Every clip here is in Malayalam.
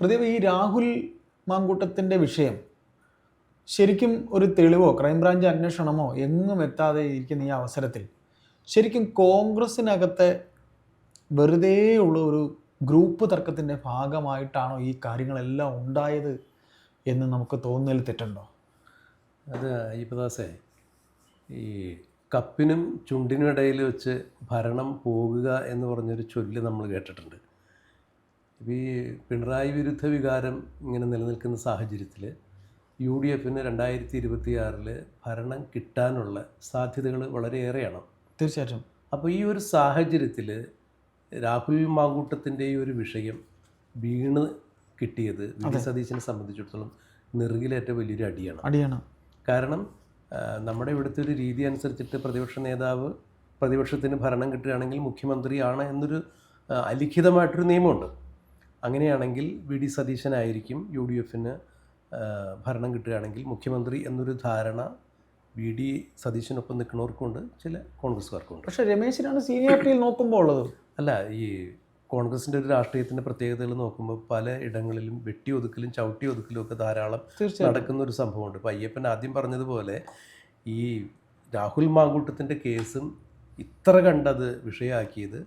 പ്രദീപ് ഈ രാഹുൽ മാങ്കൂട്ടത്തിന്റെ വിഷയം ശരിക്കും ഒരു തെളിവോ ക്രൈംബ്രാഞ്ച് അന്വേഷണമോ എങ്ങും എത്താതെ ഇരിക്കുന്ന ഈ അവസരത്തിൽ ശരിക്കും കോൺഗ്രസ്സിനകത്തെ വെറുതെ ഉള്ള ഒരു ഗ്രൂപ്പ് തർക്കത്തിന്റെ ഭാഗമായിട്ടാണോ ഈ കാര്യങ്ങളെല്ലാം ഉണ്ടായത് എന്ന് നമുക്ക് തോന്നൽ തെറ്റുണ്ടോ? അത് അയ്യപ്പദാസേ ഈ കപ്പിനും ചുണ്ടിനും ഇടയിൽ വെച്ച് ഭരണം പോകുക എന്ന് പറഞ്ഞൊരു ചൊല്ല് നമ്മൾ കേട്ടിട്ടുണ്ട്. ഇപ്പം ഈ പിണറായി വിരുദ്ധ വികാരം ഇങ്ങനെ നിലനിൽക്കുന്ന സാഹചര്യത്തിൽ യു ഡി എഫിന് രണ്ടായിരത്തി ഇരുപത്തിയാറിൽ ഭരണം കിട്ടാനുള്ള സാധ്യതകൾ വളരെയേറെയാണ്. തീർച്ചയായിട്ടും. അപ്പോൾ ഈ ഒരു സാഹചര്യത്തിൽ രാഹുൽ മാങ്കൂട്ടത്തിന്റെ ഈ ഒരു വിഷയം വീണ് കിട്ടിയത് വി. സതീശനെ സംബന്ധിച്ചിടത്തോളം നെറുകിലേറ്റ വലിയൊരു അടിയാണ്. അടിയാണ്. കാരണം നമ്മുടെ ഇവിടുത്തെ ഒരു രീതി അനുസരിച്ചിട്ട് പ്രതിപക്ഷ നേതാവ് പ്രതിപക്ഷത്തിന് ഭരണം കിട്ടുകയാണെങ്കിൽ മുഖ്യമന്ത്രിയാണ് എന്നൊരു അലിഖിതമായിട്ടൊരു നിയമമുണ്ട്. അങ്ങനെയാണെങ്കിൽ വി ഡി സതീശനായിരിക്കും യു ഡി എഫിന് ഭരണം കിട്ടുകയാണെങ്കിൽ മുഖ്യമന്ത്രി എന്നൊരു ധാരണ വി ഡി സതീശനൊപ്പം നിൽക്കുന്നവർക്കുണ്ട് ചില കോൺഗ്രസ്സുകാർക്കുണ്ട്. പക്ഷേ രമേശിനാണ് സീനിയോറിറ്റിയിൽ നോക്കുമ്പോൾ ഉള്ളത്. അല്ല ഈ കോൺഗ്രസിന്റെ ഒരു രാഷ്ട്രീയത്തിന്റെ പ്രത്യേകതകൾ നോക്കുമ്പോൾ പല ഇടങ്ങളിലും വെട്ടി ഒതുക്കലും ചവിട്ടി ഒതുക്കലും ഒക്കെ ധാരാളം നടക്കുന്ന ഒരു സംഭവമുണ്ട്. ഇപ്പോൾ അയ്യപ്പൻ ആദ്യം പറഞ്ഞതുപോലെ ഈ രാഹുൽ മാങ്കൂട്ടത്തിന്റെ കേസും ഇത്ര കണ്ടത് വിഷയമാക്കിയത്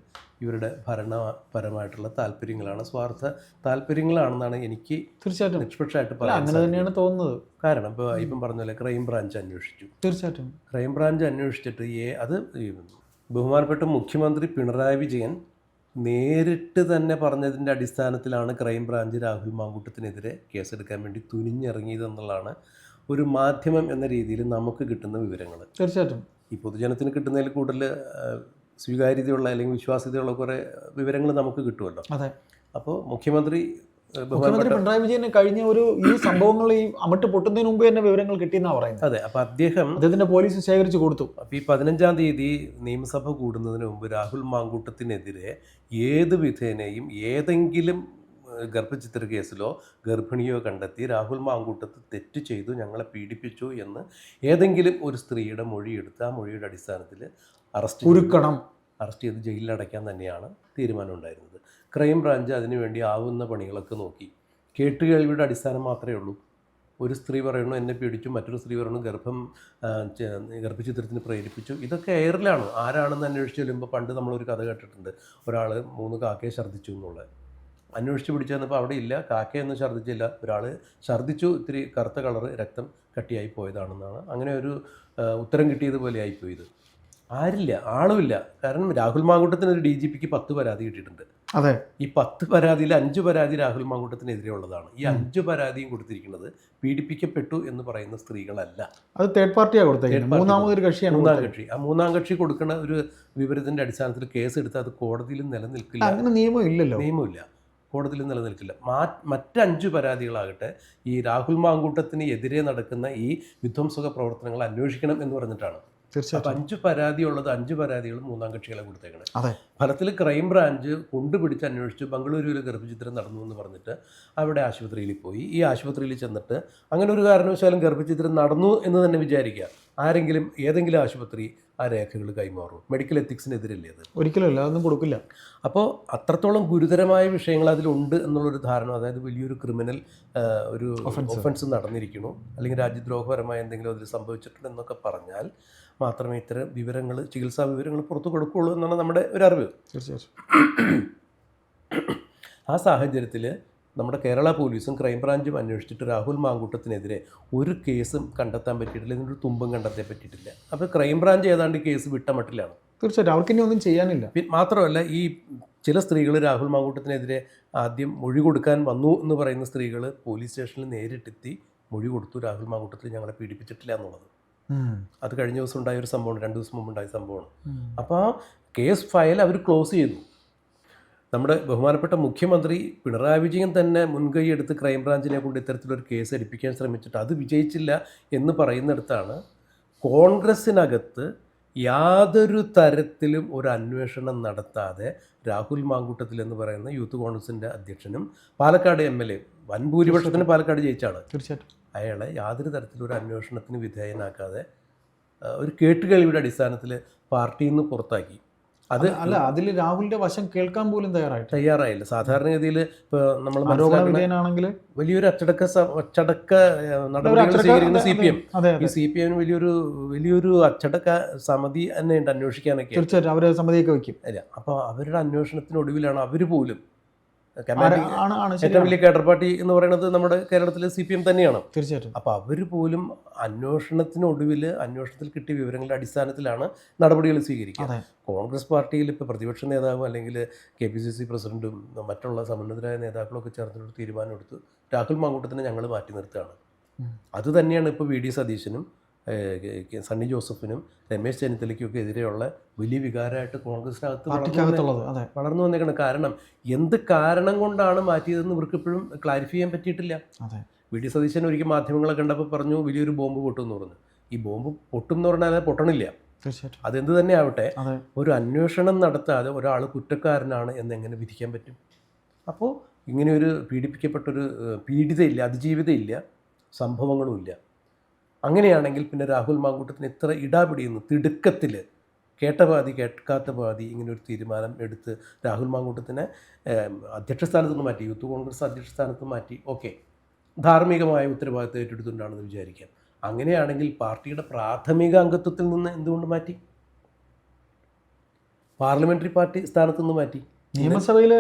ഇവരുടെ ഭരണപരമായിട്ടുള്ള താല്പര്യങ്ങളാണ്. സ്വാർത്ഥ താല്പര്യങ്ങളാണെന്നാണ് എനിക്ക് തീർച്ചയായിട്ടും. നിഷ്പക്ഷമായിട്ട് പറയാം അങ്ങനെ തന്നെയാണ് തോന്നുന്നത്. കാരണം ഇപ്പോൾ ഇപ്പം പറഞ്ഞ ക്രൈം ബ്രാഞ്ച് അന്വേഷിച്ചു. തീർച്ചയായിട്ടും. ക്രൈംബ്രാഞ്ച് അന്വേഷിച്ചിട്ട് ഏ അത് ബഹുമാനപ്പെട്ട മുഖ്യമന്ത്രി പിണറായി വിജയൻ നേരിട്ട് തന്നെ പറഞ്ഞതിന്റെ അടിസ്ഥാനത്തിലാണ് ക്രൈം ബ്രാഞ്ച് രാഹുൽ മാങ്കൂട്ടത്തിനെതിരെ കേസെടുക്കാൻ വേണ്ടി തുനിഞ്ഞിറങ്ങിയതെന്നുള്ളതാണ് ഒരു മാധ്യമം എന്ന രീതിയിൽ നമുക്ക് കിട്ടുന്ന വിവരങ്ങൾ തീർച്ചയായിട്ടും. ഈ പൊതുജനത്തിന് കിട്ടുന്നതിൽ കൂടുതൽ സ്വീകാര്യതയുള്ള അല്ലെങ്കിൽ വിശ്വാസ്യതയുള്ള കുറേ വിവരങ്ങൾ നമുക്ക് കിട്ടുമല്ലോ. അതെ. അപ്പോൾ മുഖ്യമന്ത്രി മുഖ്യമന്ത്രി പിണറായി വിജയന് കഴിഞ്ഞ ഒരു ഈ സംഭവങ്ങൾ ഈ അമിട്ട് പൊട്ടുന്നതിന് മുമ്പ് തന്നെ വിവരങ്ങൾ കിട്ടിയെന്നാണ് പറയുന്നത്. അതെ അപ്പോൾ അദ്ദേഹം അദ്ദേഹത്തിന്റെ പോലീസ് ശേഖരിച്ചു കൊടുത്തു. അപ്പൊ ഈ പതിനഞ്ചാം തീയതി നിയമസഭ കൂടുന്നതിന് മുമ്പ് രാഹുൽ മാങ്കൂട്ടത്തിനെതിരെ ഏത് വിധേനയും ഏതെങ്കിലും ഗർഭചിത്ര കേസിലോ ഗർഭിണിയോ കണ്ടെത്തി രാഹുൽ മാങ്കൂട്ടത്ത് തെറ്റ് ചെയ്തു ഞങ്ങളെ പീഡിപ്പിച്ചു എന്ന് ഏതെങ്കിലും ഒരു സ്ത്രീയുടെ മൊഴിയെടുത്ത് ആ മൊഴിയുടെ അടിസ്ഥാനത്തിൽ അറസ്റ്റ് കുരുക്കണം. അറസ്റ്റ് ചെയ്ത് ജയിലിൽ അടയ്ക്കാൻ തന്നെയാണ് തീരുമാനമുണ്ടായിരുന്നത് ക്രൈം ബ്രാഞ്ച് അതിനുവേണ്ടി ആവുന്ന പണികളൊക്കെ നോക്കി. കേട്ടുകേൾവിയുടെ അടിസ്ഥാനം മാത്രമേ ഉള്ളൂ. ഒരു സ്ത്രീ പറയണു എന്നെ പീഡിച്ചു. മറ്റൊരു സ്ത്രീ പറയണു ഗർഭം ഗർഭചിത്രത്തിന് പ്രേരിപ്പിച്ചു. ഇതൊക്കെ എയറിലാണ്. ആരാണെന്ന് അന്വേഷിച്ച് ചെല്ലുമ്പോൾ പണ്ട് നമ്മളൊരു കഥ കേട്ടിട്ടുണ്ട്. ഒരാൾ മൂന്ന് കാക്കയെ ഛർദ്ദിച്ചു എന്നുള്ളത്. അന്വേഷിച്ച് പിടിച്ചു വന്നപ്പോൾ അവിടെ ഇല്ല. കാക്കയൊന്നും ഛർദ്ദിച്ചില്ല. ഒരാൾ ഛർദ്ദിച്ചു. ഇത്തിരി കറുത്ത കളറ് രക്തം കട്ടിയായി പോയതാണെന്നാണ്. അങ്ങനെ ഒരു ഉത്തരം കിട്ടിയതുപോലെ ആയിപ്പോയി ഇത്. ആരില്ല ആളുമില്ല. കാരണം രാഹുൽ മാങ്കൂട്ടത്തിന് ഒരു ഡി ജി പിക്ക് പത്ത് പരാതി കിട്ടിയിട്ടുണ്ട്. അതെ. ഈ പത്ത് പരാതിയിൽ അഞ്ച് പരാതി രാഹുൽ മാങ്കൂട്ടത്തിനെതിരെ ഉള്ളതാണ്. ഈ അഞ്ച് പരാതിയും കൊടുത്തിരിക്കുന്നത് പീഡിപ്പിക്കപ്പെട്ടു എന്ന് പറയുന്ന സ്ത്രീകളല്ല. അത് തേർഡ് പാർട്ടിയാണ് കൊടുത്തത് മൂന്നാമത് ഒരു മൂന്നാമതൊരു കക്ഷിയാണ് മൂന്നാം കക്ഷി. ആ മൂന്നാം കക്ഷി കൊടുക്കുന്ന ഒരു വിവരത്തിന്റെ അടിസ്ഥാനത്തിൽ കേസ് എടുത്ത് അത് കോടതിയിൽ നിലനിൽക്കില്ല. അങ്ങനെ നിയമം ഇല്ലല്ലോ. നിയമമില്ല. കോടതിയിൽ നിലനിൽക്കില്ല. മാ മറ്റഞ്ച് പരാതികളാകട്ടെ ഈ രാഹുൽ മാങ്കൂട്ടത്തിന് എതിരെ നടക്കുന്ന ഈ വിധ്വംസക പ്രവർത്തനങ്ങൾ അന്വേഷിക്കണം എന്ന് പറഞ്ഞിട്ടാണ്. തീർച്ചയായിട്ടും. അഞ്ച് പരാതി ഉള്ളത് അഞ്ച് പരാതികളും മൂന്നാം കക്ഷികളെ കൊടുത്തേക്കണേ. ഫലത്തിൽ ക്രൈം ബ്രാഞ്ച് കൊണ്ടുപിടിച്ച് അന്വേഷിച്ചു ബംഗളൂരുവിൽ ഗർഭചിത്രം നടന്നു എന്ന് പറഞ്ഞിട്ട് അവിടെ ആശുപത്രിയിൽ പോയി. ഈ ആശുപത്രിയിൽ ചെന്നിട്ട് അങ്ങനെ ഒരു കാരണവശാലും ഗർഭചിത്രം നടന്നു എന്ന് തന്നെ വിചാരിക്കുക. ആരെങ്കിലും ഏതെങ്കിലും ആശുപത്രി ആ രേഖകൾ കൈമാറും. മെഡിക്കൽ എത്തിക്സിനെതിരല്ലേ അത്? ഒരിക്കലും അതൊന്നും കൊടുക്കില്ല. അപ്പോൾ അത്രത്തോളം ഗുരുതരമായ വിഷയങ്ങൾ അതിലുണ്ട് എന്നുള്ളൊരു ധാരണ അതായത് വലിയൊരു ക്രിമിനൽ ഒരു. ഒഫൻസ് നടന്നിരിക്കുന്നു. അല്ലെങ്കിൽ രാജ്യദ്രോഹപരമായ എന്തെങ്കിലും അതിൽ സംഭവിച്ചിട്ടുണ്ട് എന്നൊക്കെ പറഞ്ഞാൽ മാത്രമേ ഇത്തരം വിവരങ്ങൾ ചികിത്സാ വിവരങ്ങൾ പുറത്തു കൊടുക്കുകയുള്ളൂ എന്നാണ് നമ്മുടെ ഒരു അറിവ്. തീർച്ചയായിട്ടും. ആ സാഹചര്യത്തിൽ നമ്മുടെ കേരള പോലീസും ക്രൈംബ്രാഞ്ചും അന്വേഷിച്ചിട്ട് രാഹുൽ മാങ്കൂട്ടത്തിനെതിരെ ഒരു കേസും കണ്ടെത്താൻ പറ്റിയിട്ടില്ല ഇതിനൊരു തുമ്പും കണ്ടെത്താൻ പറ്റിയിട്ടില്ല. അപ്പോൾ ക്രൈംബ്രാഞ്ച് ഏതാണ്ട് കേസ് വിട്ടമട്ടിലാണ്. തീർച്ചയായിട്ടും അവർക്ക് ഇനി ഒന്നും ചെയ്യാനില്ല. മാത്രമല്ല ഈ ചില സ്ത്രീകൾ രാഹുൽ മാങ്കൂട്ടത്തിനെതിരെ ആദ്യം മൊഴി കൊടുക്കാൻ വന്നു എന്ന് പറയുന്ന സ്ത്രീകൾ പോലീസ് സ്റ്റേഷനിൽ നേരിട്ടെത്തി മൊഴി കൊടുത്തു രാഹുൽ മാങ്കൂട്ടത്തിൽ ഞങ്ങളെ പീഡിപ്പിച്ചിട്ടില്ല എന്നുള്ളത്. അത് കഴിഞ്ഞ ദിവസം ഉണ്ടായ ഒരു സംഭവമാണ് രണ്ട് ദിവസം മുമ്പ് ഉണ്ടായ സംഭവമാണ്. അപ്പോൾ ആ കേസ് ഫയൽ അവർ ക്ലോസ് ചെയ്തു. നമ്മുടെ ബഹുമാനപ്പെട്ട മുഖ്യമന്ത്രി പിണറായി വിജയൻ തന്നെ മുൻകൈ എടുത്ത് ക്രൈംബ്രാഞ്ചിനെ കൊണ്ട് ഇത്തരത്തിലൊരു കേസ് എടുപ്പിക്കാൻ ശ്രമിച്ചിട്ട് അത് വിജയിച്ചില്ല എന്ന് പറയുന്നിടത്താണ് കോൺഗ്രസ്സിനകത്ത് യാതൊരു തരത്തിലും ഒരു അന്വേഷണം നടത്താതെ രാഹുൽ മാങ്കൂട്ടത്തിൽ എന്ന് പറയുന്ന യൂത്ത് കോൺഗ്രസിന്റെ അധ്യക്ഷനും പാലക്കാട് എം എൽ എ വൻ ഭൂരിപക്ഷത്തിന് പാലക്കാട് ജയിച്ചാണ്. തീർച്ചയായിട്ടും. അയാളെ യാതൊരു തരത്തിലും ഒരു അന്വേഷണത്തിന് വിധേയനാക്കാതെ ഒരു കേട്ടുകേൾവിയുടെ അടിസ്ഥാനത്തിൽ പാർട്ടിയിൽ നിന്ന് പുറത്താക്കി. അത് അല്ല അതിൽ രാഹുലിന്റെ വശം കേൾക്കാൻ പോലും തയ്യാറായിട്ട് തയ്യാറായില്ല. സാധാരണഗതിയിൽ ഇപ്പോൾ നമ്മൾ ആരോപണ വലിയൊരു അച്ചടക്ക അച്ചടക്ക നടപടികൾ സ്വീകരിക്കുന്ന സി പി എം. ഈ സി പി എമ്മിന് വലിയൊരു വലിയൊരു അച്ചടക്ക സമിതി തന്നെ ഉണ്ട് അന്വേഷിക്കാനൊക്കെ. തീർച്ചയായിട്ടും അവരെ സമിതിയൊക്കെ വെക്കും അല്ല അപ്പോൾ അവരുടെ അന്വേഷണത്തിനൊടുവിലാണ് അവർ പോലും ഏറ്റവും വലിയ കേഡർ പാർട്ടി എന്ന് പറയുന്നത് നമ്മുടെ കേരളത്തിലെ സി പി എം തന്നെയാണ്. തീർച്ചയായിട്ടും. അപ്പോൾ അവർ പോലും അന്വേഷണത്തിനൊടുവിൽ അന്വേഷണത്തിൽ കിട്ടിയ വിവരങ്ങളുടെ അടിസ്ഥാനത്തിലാണ് നടപടികൾ സ്വീകരിക്കുക. കോൺഗ്രസ് പാർട്ടിയിൽ ഇപ്പോൾ പ്രതിപക്ഷ നേതാവും അല്ലെങ്കിൽ കെ പി സി സി പ്രസിഡന്റും മറ്റുള്ള സമുന്നതരായ നേതാക്കളൊക്കെ തീരുമാനം എടുത്ത്. രാഹുൽ മാങ്കൂട്ടത്തിനെ ഞങ്ങൾ മാറ്റി നിർത്തുകയാണ്. അത് തന്നെയാണ് ഇപ്പോൾ വി ഡി സതീശനും സണ്ണി ജോസഫിനും രമേശ് ചെന്നിത്തലയ്ക്കൊക്കെ എതിരെയുള്ള വലിയ വികാരമായിട്ട് കോൺഗ്രസിനകത്ത് വളർന്നു വന്നേക്കണം. കാരണം എന്ത് കാരണം കൊണ്ടാണ് മാറ്റിയതെന്ന് ഇവർക്ക് ഇപ്പോഴും ക്ലാരിഫൈ ചെയ്യാൻ പറ്റിയിട്ടില്ല. വി. ഡി. സതീശൻ ഒരിക്കൽ മാധ്യമങ്ങളെ കണ്ടപ്പോൾ പറഞ്ഞു വലിയൊരു ബോംബ് പൊട്ടും എന്ന് പറഞ്ഞു. ഈ ബോംബ് പൊട്ടും എന്ന് പറഞ്ഞാൽ അത് പൊട്ടണില്ല. അതെന്ത് തന്നെ ആവട്ടെ ഒരു അന്വേഷണം നടത്താതെ ഒരാൾ കുറ്റക്കാരനാണ് എന്ന് എങ്ങനെ വിധിക്കാൻ പറ്റും? അപ്പോൾ ഇങ്ങനെ ഒരു പീഡിപ്പിക്കപ്പെട്ടൊരു പീഡിതയില്ല അതിജീവിതയില്ല സംഭവങ്ങളുമില്ല. അങ്ങനെയാണെങ്കിൽ പിന്നെ രാഹുൽ മാങ്കൂട്ടത്തിന് ഇത്ര ഇടാപിടിയുന്നു. തിടുക്കത്തിൽ കേട്ട പാതി കേൾക്കാത്ത പാതി ഇങ്ങനെ ഒരു തീരുമാനം എടുത്ത് രാഹുൽ മാങ്കൂട്ടത്തിനെ അധ്യക്ഷ സ്ഥാനത്ത് നിന്ന് മാറ്റി യൂത്ത് കോൺഗ്രസ് അധ്യക്ഷ സ്ഥാനത്ത് മാറ്റി. ഓക്കെ. ധാർമ്മികമായ ഉത്തരവാദിത്വം ഏറ്റെടുത്തുകൊണ്ടാണെന്ന് വിചാരിക്കാം. അങ്ങനെയാണെങ്കിൽ പാർട്ടിയുടെ പ്രാഥമിക അംഗത്വത്തിൽ നിന്ന് എന്തുകൊണ്ട് മാറ്റി? പാർലമെന്ററി പാർട്ടി സ്ഥാനത്ത് നിന്ന് മാറ്റി. നിയമസഭയിൽ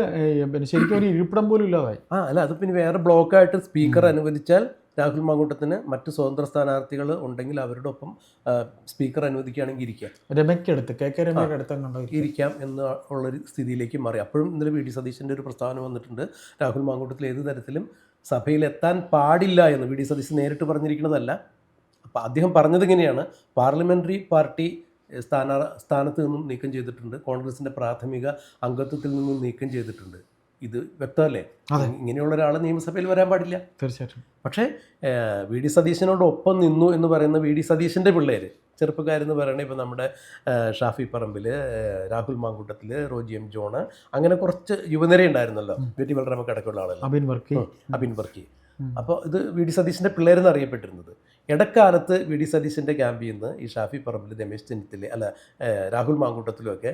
ശരിക്കും ഒരു ഇരിപ്പിടം പോലും ഇല്ലാതായി. ആ അല്ല അത് പിന്നെ വേറെ ബ്ലോക്കായിട്ട് സ്പീക്കർ അനുവദിച്ചാൽ രാഹുൽ മാങ്കൂട്ടത്തിന് മറ്റ് സ്വതന്ത്ര സ്ഥാനാർത്ഥികൾ ഉണ്ടെങ്കിൽ അവരുടെ ഒപ്പം സ്പീക്കർ അനുവദിക്കുകയാണെങ്കിൽ ഇരിക്കാം. രമയ്ക്കെടുത്ത് കെ കെ രമയുടെ ഇരിക്കാം? എന്ന് ഉള്ളൊരു സ്ഥിതിയിലേക്ക് മാറി. അപ്പോഴും ഇന്നലെ വി. ഡി സതീശന്റെ ഒരു പ്രസ്താവന വന്നിട്ടുണ്ട്. രാഹുൽ മാങ്കൂട്ടത്തിൽ ഏത് തരത്തിലും സഭയിൽ എത്താൻ പാടില്ല എന്ന് വി. ഡി സതീശൻ നേരിട്ട് പറഞ്ഞിരിക്കുന്നതല്ല. അപ്പം അദ്ദേഹം പറഞ്ഞത് ഇങ്ങനെയാണ്. പാർലമെന്ററി പാർട്ടി സ്ഥാന സ്ഥാനത്ത് നിന്നും നീക്കം ചെയ്തിട്ടുണ്ട്. കോൺഗ്രസിന്റെ പ്രാഥമിക അംഗത്വത്തിൽ നിന്നും നീക്കം ചെയ്തിട്ടുണ്ട്. ഇത് വ്യക്തമല്ലേ? ഇങ്ങനെയുള്ള ഒരാൾ നിയമസഭയിൽ വരാൻ പാടില്ല. തീർച്ചയായിട്ടും. പക്ഷേ വി ഡി സതീശനോടൊപ്പം നിന്നു എന്ന് പറയുന്ന വി ഡി സതീശന്റെ പിള്ളേർ ചെറുപ്പക്കാരെന്ന് പറയണേ ഇപ്പോൾ നമ്മുടെ ഷാഫി പറമ്പിൽ രാഹുൽ മാങ്കൂട്ടത്തിൽ റോജി എം ജോണ് അങ്ങനെ കുറച്ച് യുവനിര ഉണ്ടായിരുന്നല്ലോ. വെറ്റി വളരമൊക്കെ അടക്കമുള്ള ആളല്ല അബിൻ വർക്കി. അബിൻ വർക്കി. അപ്പോൾ ഇത് വി ഡി സതീശന്റെ പിള്ളേരെന്ന് അറിയപ്പെട്ടിരുന്നത്. ഇടക്കാലത്ത് വി ഡി സതീശന്റെ ക്യാമ്പിൽ നിന്ന് ഈ ഷാഫി പറമ്പിൽ രമേശ് ചെന്നിത്തല അല്ല രാഹുൽ മാങ്കൂട്ടത്തിലുമൊക്കെ കെ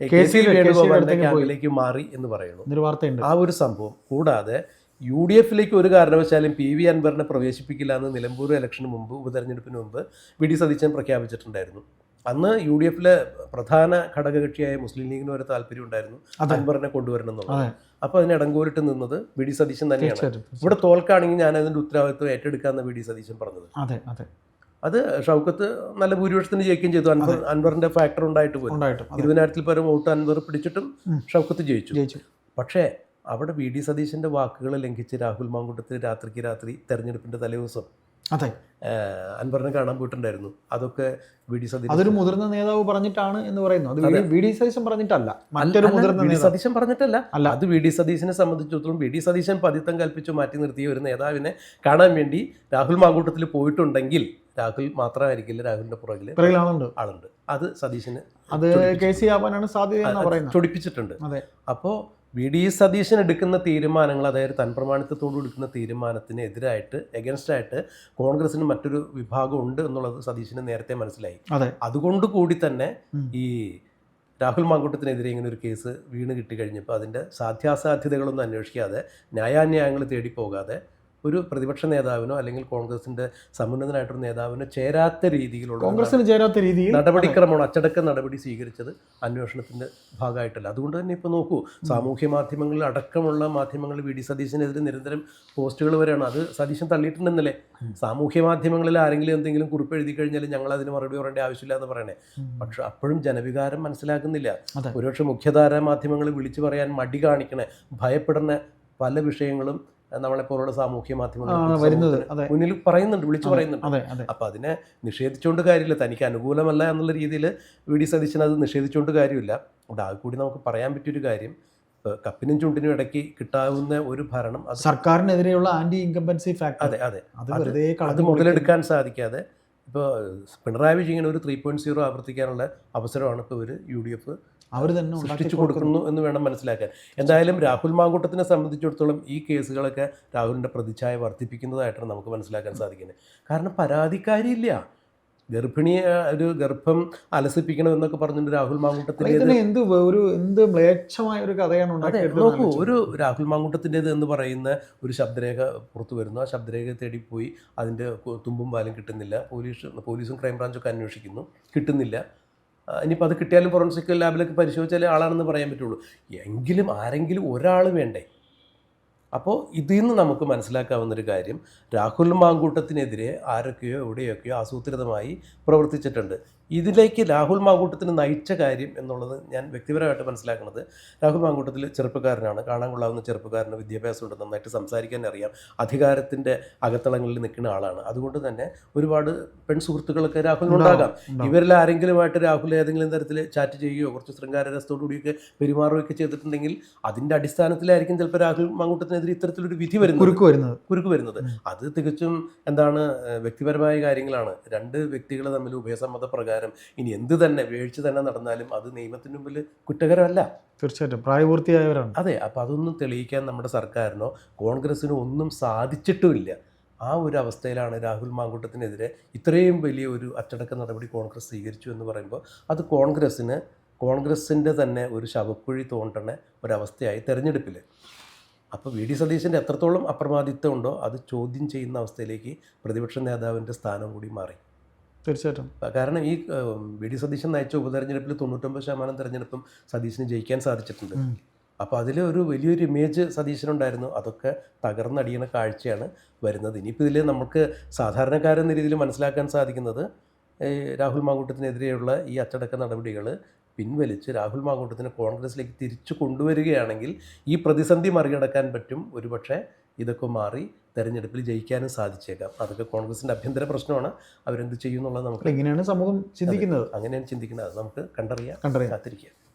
കെ സി വേണുഗോപാലിന്റെ ക്യാമ്പിലേക്ക് മാറി എന്ന് പറയുന്നു. ആ ഒരു സംഭവം കൂടാതെ യു ഡി എഫിലേക്ക് ഒരു കാരണവശാലും പി വി അൻവറിനെ പ്രവേശിപ്പിക്കില്ല എന്ന് നിലമ്പൂർ ഇലക്ഷന് മുമ്പ് ഉപതെരഞ്ഞെടുപ്പിന് മുമ്പ് വി ഡി സതീശൻ പ്രഖ്യാപിച്ചിട്ടുണ്ടായിരുന്നു. അന്ന് യു ഡി എഫിലെ പ്രധാന ഘടകകക്ഷിയായ മുസ്ലിം ലീഗിന് വരെ താല്പര്യം ഉണ്ടായിരുന്നു. അൻവറിനെ കൊണ്ടുവരണം എന്നുള്ളത്. അപ്പോൾ അതിന് ഇടങ്കോലിട്ട് നിന്നത് വി ഡി സതീശൻ തന്നെയാണ്. ഇവിടെ തോൽക്കാണെങ്കിൽ ഞാൻ അതിന്റെ ഉത്തരവാദിത്വം ഏറ്റെടുക്കാമെന്ന് വി ഡി സതീശൻ പറഞ്ഞത്. അതെ ഷൗക്കത്ത് നല്ല ഭൂരിപക്ഷത്തിന് ജയിക്കുകയും ചെയ്തു. അൻവർ അൻവറിന്റെ ഫാക്ടർ ഉണ്ടായിട്ട് പോയി. ഇരുപതിനായിരത്തിൽ പരം വോട്ട് അൻവർ പിടിച്ചിട്ടും. ഷൗക്കത്ത് ജയിച്ചു. ജയിച്ചു. പക്ഷേ അവിടെ വി ഡി സതീശന്റെ വാക്കുകൾ ലംഘിച്ച് രാഹുൽ മാങ്കുട്ടത്തിൽ രാത്രിക്ക് രാത്രി തെരഞ്ഞെടുപ്പിന്റെ തലേദിവസം അതെ. അൻവറിനെ കാണാൻ പോയിട്ടുണ്ടായിരുന്നു. അതൊക്കെ വി ഡി സതീശൻ അതൊരു മുതിർന്ന നേതാവ് പറഞ്ഞിട്ടാണ് എന്ന് പറയുന്നു. അത്. വി ഡി സതീശൻ പറഞ്ഞിട്ടല്ല. മറ്റൊരു മുതിർന്ന സതീശൻ പറഞ്ഞിട്ടല്ല. അല്ല. അത് വി ഡി സതീശനെ സംബന്ധിച്ചിടത്തോളം വി ഡി സതീശൻ പതിത്തം കൽപ്പിച്ചു മാറ്റി നിർത്തിയ ഒരു നേതാവിനെ കാണാൻ വേണ്ടി രാഹുൽ മാങ്കൂട്ടത്തിൽ പോയിട്ടുണ്ടെങ്കിൽ രാഹുൽ മാത്രമായിരിക്കില്ല രാഹുലിന്റെ പുറകിൽ ആളുണ്ട്. അത് സതീശന് അത് കെ സി ആവാനാണ് സാധ്യത ചൊടിപ്പിച്ചിട്ടുണ്ട്. അതെ. അപ്പോൾ വി ഡി സതീശൻ എടുക്കുന്ന തീരുമാനങ്ങൾ അതായത് തൻപ്രമാണിത്വത്തോട് എടുക്കുന്ന തീരുമാനത്തിന് എതിരായിട്ട് എഗൻസ്റ്റ് ആയിട്ട് കോൺഗ്രസിന് മറ്റൊരു വിഭാഗം ഉണ്ട് എന്നുള്ളത് സതീശന് നേരത്തെ മനസ്സിലായി. അതെ. അതുകൊണ്ട് കൂടി തന്നെ ഈ രാഹുൽ മാങ്കൂട്ടത്തിനെതിരെ ഇങ്ങനെ ഒരു കേസ് വീണ് കിട്ടിക്കഴിഞ്ഞപ്പോൾ അതിന്റെ സാധ്യാസാധ്യതകളൊന്നും അന്വേഷിക്കാതെ ന്യായാന്യായങ്ങൾ തേടി പോകാതെ ഒരു പ്രതിപക്ഷ നേതാവിനോ അല്ലെങ്കിൽ കോൺഗ്രസിന്റെ സമുന്നതനായിട്ടൊരു നേതാവിനോ ചേരാത്ത രീതിയിലുള്ള കോൺഗ്രസിന് ചേരാത്ത രീതിയിൽ നടപടിക്രമമാണ് അച്ചടക്ക നടപടി സ്വീകരിച്ചത് അന്വേഷണത്തിന്റെ ഭാഗമായിട്ടല്ല അതുകൊണ്ട് തന്നെ ഇപ്പോൾ നോക്കൂ സാമൂഹ്യ മാധ്യമങ്ങളിൽ അടക്കമുള്ള മാധ്യമങ്ങളിൽ വി ഡി സതീശനെതിരെ നിരന്തരം പോസ്റ്റുകൾ വരെയാണ് അത് സതീശൻ തള്ളിയിട്ടുണ്ടെന്നല്ലേ. സാമൂഹ്യ മാധ്യമങ്ങളിൽ ആരെങ്കിലും എന്തെങ്കിലും കുറിപ്പ് എഴുതി കഴിഞ്ഞാൽ ഞങ്ങൾ അതിന് മറുപടി പറയേണ്ട ആവശ്യമില്ല എന്ന് പറയണേ പക്ഷെ അപ്പോഴും ജനവികാരം മനസ്സിലാക്കുന്നില്ല. ഒരുപക്ഷെ മുഖ്യധാര മാധ്യമങ്ങൾ വിളിച്ചു പറയാൻ മടി കാണിക്കണേ ഭയപ്പെടുന്ന പല വിഷയങ്ങളും നമ്മളെപ്പോലുള്ള സാമൂഹ്യ മാധ്യമങ്ങൾ മുന്നിൽ പറയുന്നുണ്ട് വിളിച്ചു പറയുന്നുണ്ട്. അതെ അതിനെ നിഷേധിച്ചുകൊണ്ട് കാര്യമില്ല. തനിക്ക് അനുകൂലമല്ല എന്നുള്ള രീതിയിൽ വി ഡി സതീശൻ അത് നിഷേധിച്ചുകൊണ്ട് കാര്യമില്ല. അതുകൊണ്ട് ആകെ കൂടി നമുക്ക് പറയാൻ പറ്റിയൊരു കാര്യം കപ്പിനും ചുണ്ടിനും ഇടയ്ക്ക് കിട്ടാവുന്ന ഒരു ഭരണം സർക്കാരിനെതിരെയുള്ള ആന്റി ഇൻകംബൻസി ഫാക്ടർ. അതെ അതെ. അത് മുതലെടുക്കാൻ സാധിക്കാതെ ഇപ്പോൾ പിണറായി വിജയൻ ഒരു ത്രീ പോയിന്റ് സീറോ ആവർത്തിക്കാനുള്ള അവസരമാണ് ഇപ്പോൾ ഇവർ യു ഡി എഫ് അവർ തന്നെ സൃഷ്ടിച്ചു കൊടുക്കുന്നു. എന്ന് വേണം മനസ്സിലാക്കാൻ. എന്തായാലും രാഹുൽ മാങ്കൂട്ടത്തിനെ സംബന്ധിച്ചിടത്തോളം ഈ കേസുകളൊക്കെ രാഹുലിന്റെ പ്രതിച്ഛായ വർദ്ധിപ്പിക്കുന്നതായിട്ടാണ് നമുക്ക് മനസ്സിലാക്കാൻ സാധിക്കുന്നത്. കാരണം പരാതിക്കാരിയില്ല. ഗർഭിണി ഒരു ഗർഭം അലസിപ്പിക്കണം എന്നൊക്കെ പറഞ്ഞിട്ട് രാഹുൽ മാങ്കൂട്ടത്തിന്റെ എന്ത് ഒരു എന്ത് മ്ലേച്ഛമായ ഒരു കഥയാണ് നോക്കൂ ഒരു രാഹുൽ മാങ്കൂട്ടത്തിന്റെത് എന്ന് പറയുന്ന ഒരു ശബ്ദരേഖ പുറത്തു വരുന്നു. ആ ശബ്ദരേഖ തേടി പോയി അതിന്റെ തുമ്പും പാലും കിട്ടുന്നില്ല. പോലീസ് പോലീസും ക്രൈംബ്രാഞ്ചൊക്കെ അന്വേഷിക്കുന്നു. കിട്ടുന്നില്ല. ഇനിയിപ്പോൾ അത് കിട്ടിയാലും ഫോറൻസിക് ലാബിലൊക്കെ പരിശോധിച്ചാലേ ആളാണെന്ന് പറയാൻ പറ്റുള്ളൂ. എങ്കിലും ആരെങ്കിലും ഒരാൾ വേണ്ടേ? അപ്പോൾ ഇതിൽ നിന്ന് നമുക്ക് മനസ്സിലാക്കാവുന്നൊരു കാര്യം രാഹുൽ മാങ്കൂട്ടത്തിനെതിരെ ആരൊക്കെയോ എവിടെയൊക്കെയോ ആസൂത്രിതമായി പ്രവർത്തിച്ചിട്ടുണ്ട്. ഇതിലേക്ക് രാഹുൽ മാങ്കൂട്ടത്തിന് നയിച്ച കാര്യം എന്നുള്ളത് ഞാൻ വ്യക്തിപരമായിട്ട് മനസ്സിലാക്കുന്നത്. രാഹുൽ മാങ്കൂട്ടത്തിൽ ചെറുപ്പക്കാരനാണ്. കാണാൻ കൊള്ളാവുന്ന ചെറുപ്പക്കാരന് വിദ്യാഭ്യാസമുണ്ട്. നന്നായിട്ട് സംസാരിക്കാൻ അറിയാം. അധികാരത്തിന്റെ അകത്തളങ്ങളിൽ നിൽക്കുന്ന ആളാണ്. അതുകൊണ്ട് തന്നെ ഒരുപാട് പെൺ സുഹൃത്തുക്കളൊക്കെ രാഹുലിനുണ്ടാകാം. ഇവരിൽ ആരെങ്കിലുമായിട്ട് രാഹുൽ ഏതെങ്കിലും തരത്തിൽ ചാറ്റ് ചെയ്യുകയോ കുറച്ച് ശൃംഗാര രസത്തോടു കൂടിയൊക്കെ പെരുമാറുകയൊക്കെ ചെയ്തിട്ടുണ്ടെങ്കിൽ അതിന്റെ അടിസ്ഥാനത്തിലായിരിക്കും ചിലപ്പോൾ രാഹുൽ മാങ്കൂട്ടത്തിനെതിരെ ഇത്തരത്തിലൊരു വിധി വരുന്നത്. കുരുക്ക് വരുന്നത്. കുരുക്ക് വരുന്നത്. അത് തികച്ചും എന്താണ് വ്യക്തിപരമായ കാര്യങ്ങളാണ്. രണ്ട് വ്യക്തികൾ തമ്മിൽ ഉഭയസമ്മത പ്രകാരം ഇനി എന്ത് തന്നെ വീഴ്ച തന്നെ നടന്നാലും അത് നിയമത്തിന് മുമ്പിൽ കുറ്റകരമല്ല. തീർച്ചയായിട്ടും. പ്രായപൂർത്തിയായവരാണ്. അതെ അപ്പോൾ അതൊന്നും തെളിയിക്കാൻ നമ്മുടെ സർക്കാരിനോ കോൺഗ്രസിനോ ഒന്നും സാധിച്ചിട്ടുമില്ല. ആ ഒരു അവസ്ഥയിലാണ് രാഹുൽ മാങ്കൂട്ടത്തിനെതിരെ ഇത്രയും വലിയ ഒരു അച്ചടക്ക നടപടി കോൺഗ്രസ് സ്വീകരിച്ചു എന്ന് പറയുമ്പോൾ അത് കോൺഗ്രസ്സിന് കോൺഗ്രസിന്റെ തന്നെ ഒരു ശവക്കുഴി തോണ്ടണ ഒരവസ്ഥയായി തെരഞ്ഞെടുപ്പിൽ അപ്പോൾ വി. ഡി. സതീശന്റെ എത്രത്തോളം അപ്രമാദിത്വം ഉണ്ടോ അത് ചോദ്യം ചെയ്യുന്ന അവസ്ഥയിലേക്ക് പ്രതിപക്ഷ നേതാവിന്റെ സ്ഥാനം കൂടി മാറി. തീർച്ചയായിട്ടും. കാരണം ഈ വി ഡി സതീശൻ നയിച്ച ഉപതെരഞ്ഞെടുപ്പിൽ തൊണ്ണൂറ്റൊമ്പത് ശതമാനം തെരഞ്ഞെടുപ്പും സതീശന് ജയിക്കാൻ സാധിച്ചിട്ടുണ്ട്. അപ്പോൾ അതിൽ ഒരു വലിയൊരു ഇമേജ് സതീശനുണ്ടായിരുന്നു. അതൊക്കെ തകർന്നടിയണ കാഴ്ചയാണ് വരുന്നത്. ഇനിയിപ്പോൾ ഇതിൽ നമുക്ക് സാധാരണക്കാരെന്ന രീതിയിൽ മനസ്സിലാക്കാൻ സാധിക്കുന്നത് രാഹുൽ മാങ്കൂട്ടത്തിനെതിരെയുള്ള ഈ അച്ചടക്ക നടപടികൾ പിൻവലിച്ച് രാഹുൽ മാങ്കൂട്ടത്തിനെ കോൺഗ്രസിലേക്ക് തിരിച്ചു കൊണ്ടുവരികയാണെങ്കിൽ ഈ പ്രതിസന്ധി മറികടക്കാൻ പറ്റും. ഒരുപക്ഷെ ഇതൊക്കെ മാറി തെരഞ്ഞെടുപ്പിൽ ജയിക്കാനും സാധിച്ചേക്കാം. അതൊക്കെ കോൺഗ്രസിന്റെ അഭ്യന്തര പ്രശ്നമാണ്. അവരെന്ത് ചെയ്യുന്നുള്ളത് നമുക്ക് എങ്ങനെയാണ് സമൂഹം ചിന്തിക്കുന്നത്. അങ്ങനെയാണ് ചിന്തിക്കുന്നത്. അത് നമുക്ക് കണ്ടറിയാം കണ്ടറിയാം. കാത്തിരിക്കാം.